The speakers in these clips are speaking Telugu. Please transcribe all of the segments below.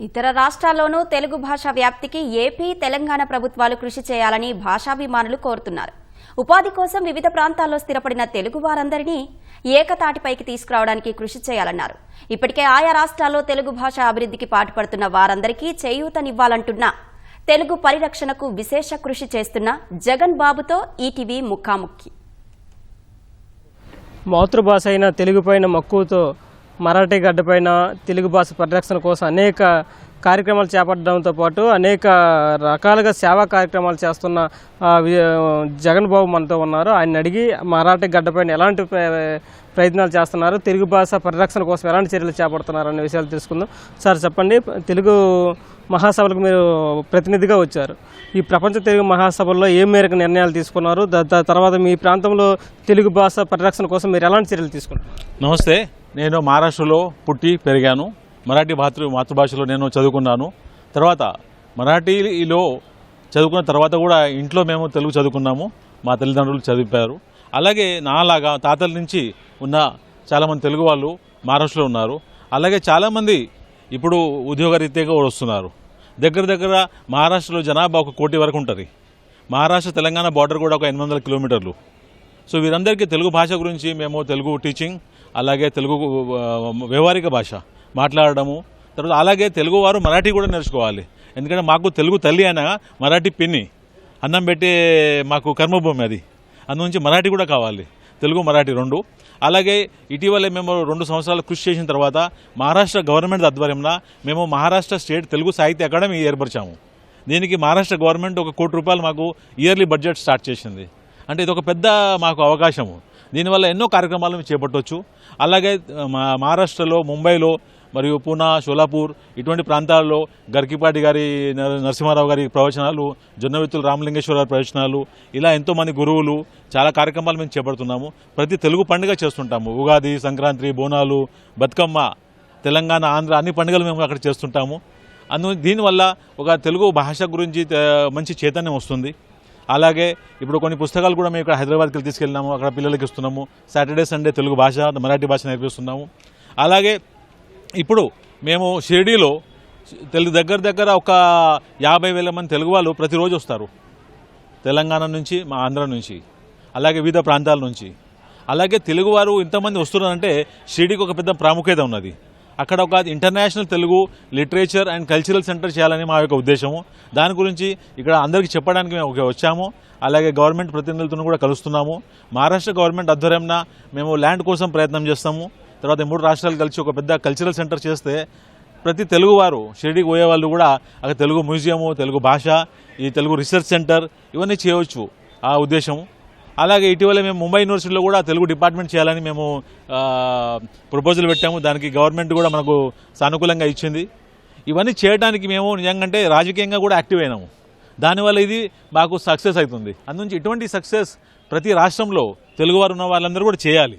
ఇతర రాష్ట్రాల్లోనూ తెలుగు భాష వ్యాప్తికి ఏపీ తెలంగాణ ప్రభుత్వాలు కృషి చేయాలని భాషాభిమానులు కోరుతున్నారు. ఉపాధి కోసం వివిధ ప్రాంతాల్లో స్థిరపడిన తెలుగు వారందరినీ ఏకతాటిపైకి తీసుకురావడానికి కృషి చేయాలన్నారు. ఇప్పటికే ఆయా రాష్ట్రాల్లో తెలుగు భాష అభివృద్ధికి పాటుపడుతున్న వారందరికీ చేయూతనివ్వాలంటున్న తెలుగు పరిరక్షణకు విశేష కృషి చేస్తున్న జగన్ బాబుతో ఈటీవీ ముఖాముఖి. మాతృభాష అయిన తెలుగుపైన మక్కువతో మరాఠీ గడ్డపైన తెలుగు భాష పరిరక్షణ కోసం అనేక కార్యక్రమాలు చేపట్టడంతో పాటు అనేక రకాలుగా సేవా కార్యక్రమాలు చేస్తున్న జగన్ బాబు మనతో ఉన్నారు. ఆయన అడిగి మరాఠీ గడ్డపైన ఎలాంటి ప్ర- ప్రయత్నాలు చేస్తున్నారు? తెలుగు భాష పరిరక్షణ కోసం ఎలాంటి చర్యలు చేపడుతున్నారు? అనే విషయాలు తెలుసుకుందాం. సార్ చెప్పండి. తెలుగు మహాసభలకు మీరు ప్రతినిధిగా వచ్చారు. ఈ ప్రపంచ తెలుగు మహాసభల్లో ఏ మేరకు నిర్ణయాలు తీసుకున్నారు? దా- తర్వాత మీ ప్రాంతంలో తెలుగు భాష పరిరక్షణ కోసం మీరు ఎలాంటి చర్యలు తీసుకున్నారు నమస్తే. నేను మహారాష్ట్రలో పుట్టి పెరిగాను. మరాఠీ మాతృ మాతృభాషలో నేను చదువుకున్నాను. తర్వాత మరాఠీలో చదువుకున్న తర్వాత కూడా ఇంట్లో మేము తెలుగు చదువుకున్నాము. మా తల్లిదండ్రులు చదివారు. అలాగే నాలాగా తాతల నుంచి ఉన్న చాలామంది తెలుగు వాళ్ళు మహారాష్ట్రలో ఉన్నారు. అలాగే చాలామంది ఇప్పుడు ఉద్యోగరీత్యాగా వస్తున్నారు. దగ్గర దగ్గర మహారాష్ట్రలో జనాభా ఒక కోటి వరకు ఉంటుంది. మహారాష్ట్ర తెలంగాణ బార్డర్ కూడా ఒక ఎనిమిది వందల కిలోమీటర్లు. సో వీరందరికీ తెలుగు భాష గురించి మేము తెలుగు టీచింగ్ అలాగే తెలుగు వ్యవహారిక భాష మాట్లాడడము తర్వాత అలాగే తెలుగు వారు మరాఠీ కూడా నేర్చుకోవాలి. ఎందుకంటే మాకు తెలుగు తల్లి అయినా మరాఠీ పిన్ని అన్నం పెట్టే మాకు కర్మభూమి అది. అందునుంచి మరాఠీ కూడా కావాలి. తెలుగు మరాఠీ రెండు. అలాగే ఇటీవలే మేము రెండు సంవత్సరాలు కృషి చేసిన తర్వాత మహారాష్ట్ర గవర్నమెంట్ ఆధ్వర్యంలో మేము మహారాష్ట్ర స్టేట్ తెలుగు సాహిత్య అకాడమీ ఏర్పరిచాము. దీనికి మహారాష్ట్ర గవర్నమెంట్ ఒక కోటి రూపాయలు మాకు ఇయర్లీ బడ్జెట్ స్టార్ట్ చేసింది. అంటే ఇది ఒక పెద్ద మాకు అవకాశము. దీనివల్ల ఎన్నో కార్యక్రమాలు మేము చేపట్టవచ్చు అలాగే మా మహారాష్ట్రలో ముంబైలో మరియు పూనా షోలాపూర్ ఇటువంటి ప్రాంతాల్లో గర్కిపాటి గారి నరసింహారావు గారి ప్రవచనాలు జొన్నవిత్తుల రామలింగేశ్వర ప్రవచనాలు ఇలా ఎంతోమంది గురువులు చాలా కార్యక్రమాలు మేము చేపడుతున్నాము. ప్రతి తెలుగు పండుగ చేస్తుంటాము. ఉగాది సంక్రాంతి బోనాలు బతుకమ్మ తెలంగాణ ఆంధ్ర అన్ని పండుగలు మేము అక్కడ చేస్తుంటాము. అందు దీనివల్ల ఒక తెలుగు భాష గురించి మంచి చైతన్యం వస్తుంది. అలాగే ఇప్పుడు కొన్ని పుస్తకాలు కూడా మేము ఇక్కడ హైదరాబాద్కి వెళ్ళి తీసుకెళ్ళినాము అక్కడ పిల్లలకి ఇస్తున్నాము. సాటర్డే సండే తెలుగు భాష మరాఠీ భాష నేర్పిస్తున్నాము. అలాగే ఇప్పుడు మేము షిరిడీలో తెలుగు దగ్గర దగ్గర ఒక యాభై వేల మంది తెలుగు వాళ్ళు ప్రతిరోజు వస్తారు. తెలంగాణ నుంచి మా ఆంధ్ర నుంచి అలాగే వివిధ ప్రాంతాల నుంచి. అలాగే తెలుగువారు ఇంతమంది వస్తున్నారంటే షిరిడీకి ఒక పెద్ద ప్రాముఖ్యత ఉన్నది. అక్కడ ఒక international Telugu literature and cultural centre చేయాలని మా యొక్క ఉద్దేశము. దాని గురించి ఇక్కడ అందరికీ చెప్పడానికి మేము వచ్చాము. అలాగే గవర్నమెంట్ ప్రతినిధులతో కూడా కలుస్తున్నాము. మహారాష్ట్ర గవర్నమెంట్ ఆధ్వర్యంన మేము ల్యాండ్ కోసం ప్రయత్నం చేస్తాము. తర్వాత ఈ మూడు రాష్ట్రాలు కలిసి ఒక పెద్ద కల్చరల్ సెంటర్ చేస్తే ప్రతి తెలుగువారు షిరిడికి పోయే వాళ్ళు కూడా అక్కడ తెలుగు మ్యూజియము తెలుగు భాష ఈ తెలుగు రీసెర్చ్ సెంటర్ ఇవన్నీ చేయవచ్చు. ఆ ఉద్దేశం అలాగే ఇటీవల మేము ముంబై యూనివర్సిటీలో కూడా తెలుగు డిపార్ట్మెంట్ చేయాలని మేము ప్రపోజల్ పెట్టాము. దానికి గవర్నమెంట్ కూడా మనకు సానుకూలంగా ఇచ్చింది. ఇవన్నీ చేయడానికి మేము నిజంగా రాజకీయంగా కూడా యాక్టివ్ అయినాము. దానివల్ల ఇది మాకు సక్సెస్ అవుతుంది. అందునుంచి ఇటువంటి సక్సెస్ ప్రతి రాష్ట్రంలో తెలుగువారు ఉన్న వాళ్ళందరూ కూడా చేయాలి.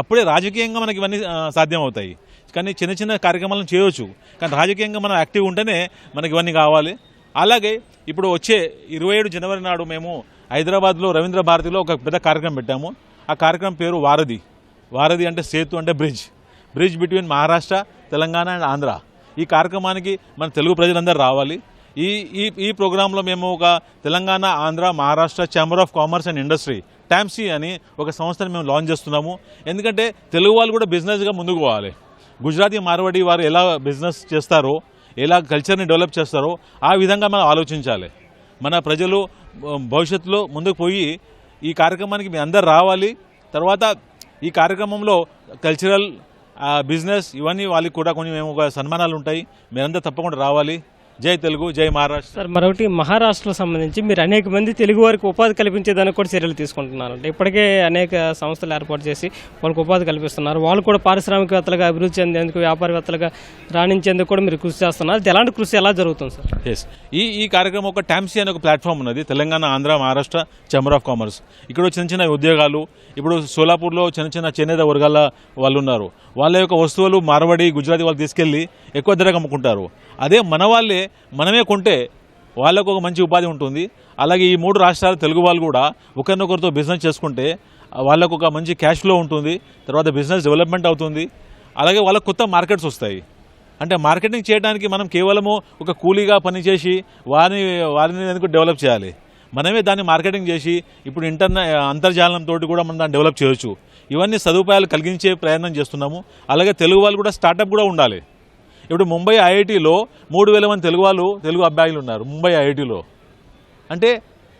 అప్పుడే రాజకీయంగా మనకి ఇవన్నీ సాధ్యమవుతాయి. సాధ్యం అవుతాయి కానీ చిన్న చిన్న కార్యక్రమాలను చేయవచ్చు కానీ రాజకీయంగా మనం యాక్టివ్ ఉంటేనే మనకి ఇవన్నీ కావాలి. అలాగే ఇప్పుడు వచ్చే ఇరవై ఏడు జనవరి నాడు మేము హైదరాబాద్లో రవీంద్ర భారతిలో ఒక పెద్ద కార్యక్రమం పెట్టాము. ఆ కార్యక్రమం పేరు వారధి. వారధి అంటే సేతు అంటే bridge. Bridge between Maharashtra Telangana and Andhra. ఈ కార్యక్రమానికి మన తెలుగు ప్రజలందరూ రావాలి. ఈ ఈ ఈ ప్రోగ్రాంలో మేము ఒక Telangana Andhra Maharashtra chamber of commerce and industry ట్యామ్సీ అని ఒక సంస్థని మేము లాంచ్ చేస్తున్నాము. ఎందుకంటే తెలుగు వాళ్ళు కూడా బిజినెస్గా ముందుకు పోవాలి. గుజరాతీ మార్వాడి వారు ఎలా బిజినెస్ చేస్తారో ఎలా కల్చర్ని డెవలప్ చేస్తారో ఆ విధంగా మనం ఆలోచించాలి. మన ప్రజలు భవిష్యత్తులో ముందుకు పోయి ఈ కార్యక్రమానికి మీ అందరు రావాలి. తర్వాత ఈ కార్యక్రమంలో కల్చరల్ బిజినెస్ ఇవన్నీ వాళ్ళకి కూడా కొన్ని మేము ఒక సన్మానాలు ఉంటాయి. మీరందరూ తప్పకుండా రావాలి. జై తెలుగు జై మహారాష్ట్ర. సార్ మరొకటి మహారాష్ట్రలో సంబంధించి మీరు అనేక మంది తెలుగు వారికి ఉపాధి కల్పించేదానికి కూడా చర్యలు తీసుకుంటున్నారు. అంటే ఇప్పటికే అనేక సంస్థలు ఏర్పాటు చేసి వాళ్ళకి ఉపాధి కల్పిస్తున్నారు. వాళ్ళు కూడా పారిశ్రామికవేత్తలుగా అభివృద్ధి చెందేందుకు వ్యాపారవేత్తలుగా రాణించేందుకు కూడా మీరు కృషి చేస్తున్నారు. ఎలాంటి కృషి ఎలా జరుగుతుంది సార్? ఎస్ ఈ ఈ కార్యక్రమం ఒక టామ్సీ అనే ఒక ప్లాట్ఫామ్ ఉన్నది. Telangana Andhra Maharashtra chamber of commerce ఇక్కడ చిన్న చిన్న ఉద్యోగాలు ఇప్పుడు సోలాపూర్లో చిన్న చిన్న చేనేత వర్గాల వాళ్ళు ఉన్నారు. వాళ్ళ యొక్క వస్తువులు మార్వాడి గుజరాతీ వాళ్ళు తీసుకెళ్ళి ఎక్కువ ధరకు అమ్ముకుంటారు. అదే మన వాళ్ళే మనమే కొంటే వాళ్ళకు ఒక మంచి ఉపాధి ఉంటుంది. అలాగే ఈ మూడు రాష్ట్రాల తెలుగు వాళ్ళు కూడా ఒకరినొకరితో బిజినెస్ చేసుకుంటే వాళ్ళకు ఒక మంచి క్యాష్ ఫ్లో ఉంటుంది. తర్వాత బిజినెస్ డెవలప్మెంట్ అవుతుంది. అలాగే వాళ్ళకు కొత్త మార్కెట్స్ వస్తాయి. అంటే మార్కెటింగ్ చేయడానికి మనం కేవలము ఒక కూలీగా పనిచేసి వారిని వారిని ఎందుకు డెవలప్ చేయాలి? మనమే దాన్ని మార్కెటింగ్ చేసి ఇప్పుడు ఇంటర్నె అంతర్జాలంతో కూడా మనం దాన్ని డెవలప్ చేయొచ్చు. ఇవన్నీ సదుపాయాలు కలిగించే ప్రయత్నం చేస్తున్నాము. అలాగే తెలుగు వాళ్ళు కూడా స్టార్టప్ కూడా ఉండాలి. ఇప్పుడు ముంబై ఐఐటిలో మూడు వేల మంది తెలుగు వాళ్ళు తెలుగు అబ్బాయిలు ఉన్నారు ముంబై ఐఐటిలో. అంటే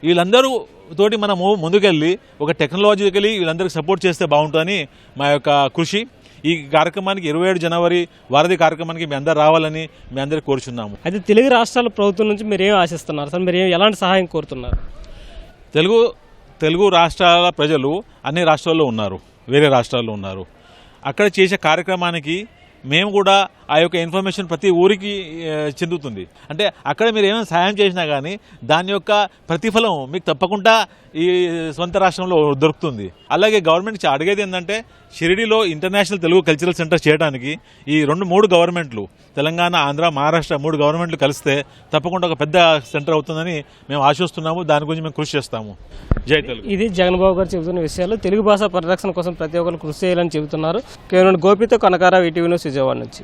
వీళ్ళందరూ తోటి మనము ముందుకెళ్ళి ఒక టెక్నాలజికలీ వీళ్ళందరికీ సపోర్ట్ చేస్తే బాగుంటుందని మా యొక్క కృషి. ఈ కార్యక్రమానికి ఇరవై ఏడు జనవరి వారధి కార్యక్రమానికి మీ అందరు రావాలని మీ అందరికీ కోరుచున్నాము. అయితే తెలుగు రాష్ట్రాల ప్రభుత్వం నుంచి మీరు ఏం ఆశిస్తున్నారు? సార్ మీరు ఎలాంటి సహాయం కోరుతున్నారు? తెలుగు తెలుగు రాష్ట్రాల ప్రజలు అన్ని రాష్ట్రాల్లో ఉన్నారు వేరే రాష్ట్రాల్లో ఉన్నారు. అక్కడ చేసే కార్యక్రమానికి మేము కూడా ఆ యొక్క ఇన్ఫర్మేషన్ ప్రతి ఊరికి చెందుతుంది. అంటే అక్కడ మీరు ఏమైనా సహాయం చేసినా కానీ దాని యొక్క ప్రతిఫలం మీకు తప్పకుండా ఈ సొంత రాష్ట్రంలో దొరుకుతుంది. అలాగే గవర్నమెంట్ అడిగేది ఏంటంటే షిరిడిలో ఇంటర్నేషనల్ తెలుగు కల్చరల్ సెంటర్ చేయడానికి ఈ రెండు మూడు గవర్నమెంట్లు తెలంగాణ ఆంధ్ర మహారాష్ట్ర మూడు గవర్నమెంట్లు కలిస్తే తప్పకుండా ఒక పెద్ద సెంటర్ అవుతుందని మేము ఆశిస్తున్నాము. దాని గురించి మేము కృషి చేస్తాము. జై తెలుగు. ఇది జగన్బాబు గారు చెబుతున్న విషయాలు. తెలుగు భాష పరిరక్షణ కోసం ప్రతి ఒక్కరు కృషి చేయాలని చెబుతున్నారు. కేవలం గోపితో కనకారావు ఈటీవీ న్యూస్ విజయవాడ నుంచి